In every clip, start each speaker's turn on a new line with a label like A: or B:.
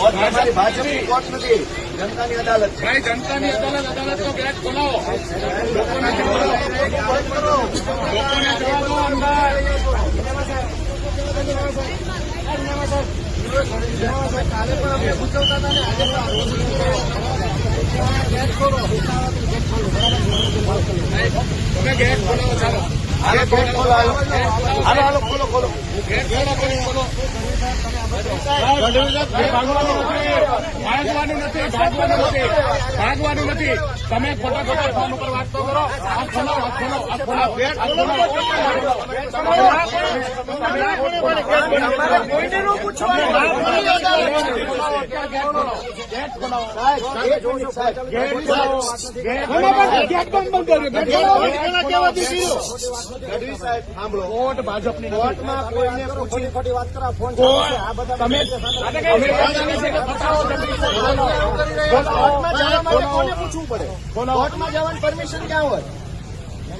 A: Court તમારી ભાજપની court નથી. જનતાની અદાલત. છે
B: જનતાની અદાલત અદાલતનો ગેટ ખોલાવો. લોકોને લોકોને જવા દો અંદર
A: કાલે પણ અમે પૂછવતા હતા ને આજે
B: તમે ગેટ ખોલો ચાલો.
A: હાલો ગેટ ખોલો હાલો. હાલો હાલો ખોલો ખોલો.
B: ગેટ ખોલો ખોલો ખોલો ભાગવાનું નથી ભાગવાનું નથી ભાગવાનું નથી તમે ખોટા ખોટા ફોન ઉપર વાત તો કરો આ ખોલો આ ખોલો આ ખોલો કોઈને
A: સાહેબ કોર્ટમાં જવાની પરમિશન ક્યાં હોય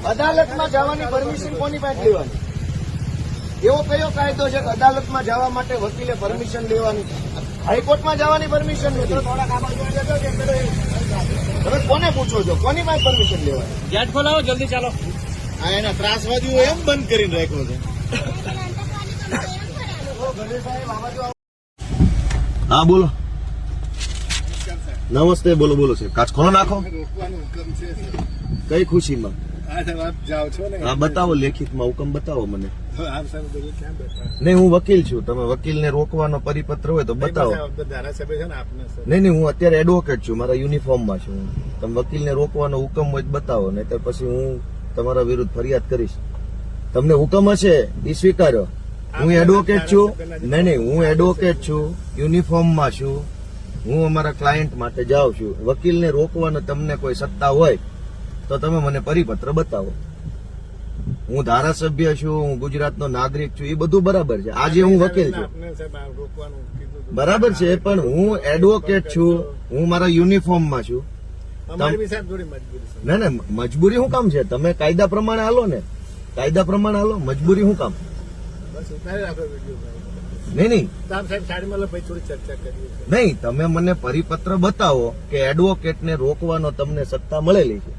A: અદાલતમાં જવાની પરમિશન કોની પાસે લેવાની એવો કયો કાયદો છે કે અદાલતમાં જવા માટે વકીલે પરમિશન લેવાની? હાઈકોર્ટમાં જવાની પરમિશન નથી તમે કોને પૂછો છો? કોની પાસે પરમિશન લેવાય?
B: ગેટ ખોલાવો જલ્દી ચાલો.
A: આ એના ત્રાસવાદીઓ એમ બંધ કરીને રાખ્યો છે. હા બોલો. નમસ્તે બોલો બોલો છે કાચ ખોલો નાખો. કઈ ખુશીમાં?
B: આ આપ જાઓ છો ને.
A: હા બતાવો લેખિતમાં હુકમ બતાવો મને. નહીં હું વકીલ છું. તમે વકીલને રોકવાનો પરિપત્ર હોય તો બતાવો.
B: ધારાસભ્ય છે ને આપને
A: નહીં નહીં હું અત્યારે એડવોકેટ છું. મારા યુનિફોર્મમાં છું તમે વકીલને રોકવાનો હુકમ હોય તો બતાવો. નહીં તો પછી હું તમારા વિરુદ્ધ ફરિયાદ કરીશ. તમને હુકમ હશે એ સ્વીકાર્યો હું એડવોકેટ છું. નહીં નહીં હું એડવોકેટ છું. યુનિફોર્મમાં છું. હું અમારા ક્લાયન્ટ માટે જાઉં છું. વકીલને રોકવાનો તમને કોઈ સત્તા હોય તો તમે મને પરિપત્ર બતાવો. હું ધારાસભ્ય છું હું ગુજરાતનો નાગરિક છું એ બધું બરાબર છે. આજે હું વકીલ છું. બરાબર છે પણ હું એડવોકેટ છું હું. મારા યુનિફોર્મમાં છું. ના ના મજબૂરી શું કામ છે? તમે કાયદા પ્રમાણે હાલો ને. કાયદા પ્રમાણે હાલો મજબૂરી શું કામ? નહીં નહીં. નહીં તમે મને પરિપત્ર બતાવો કે એડવોકેટને રોકવાનો તમને સત્તા મળેલી છે.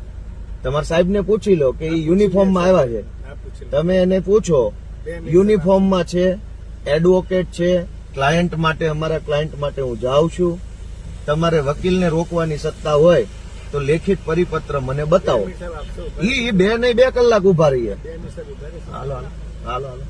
A: તમારા સાહેબને પૂછી લો કે એ યુનિફોર્મમાં આવ્યા છે. તમે એને પૂછો યુનિફોર્મમાં છે એડવોકેટ છે ક્લાયન્ટ માટે અમારા ક્લાયન્ટ માટે હું જાઉં છું. તમારે વકીલને રોકવાની સત્તા હોય તો લેખિત પરિપત્ર મને બતાવો. એ બે નહીં બે કલાક ઊભા રહીએ. હાલો હાલો. હાલો હાલો.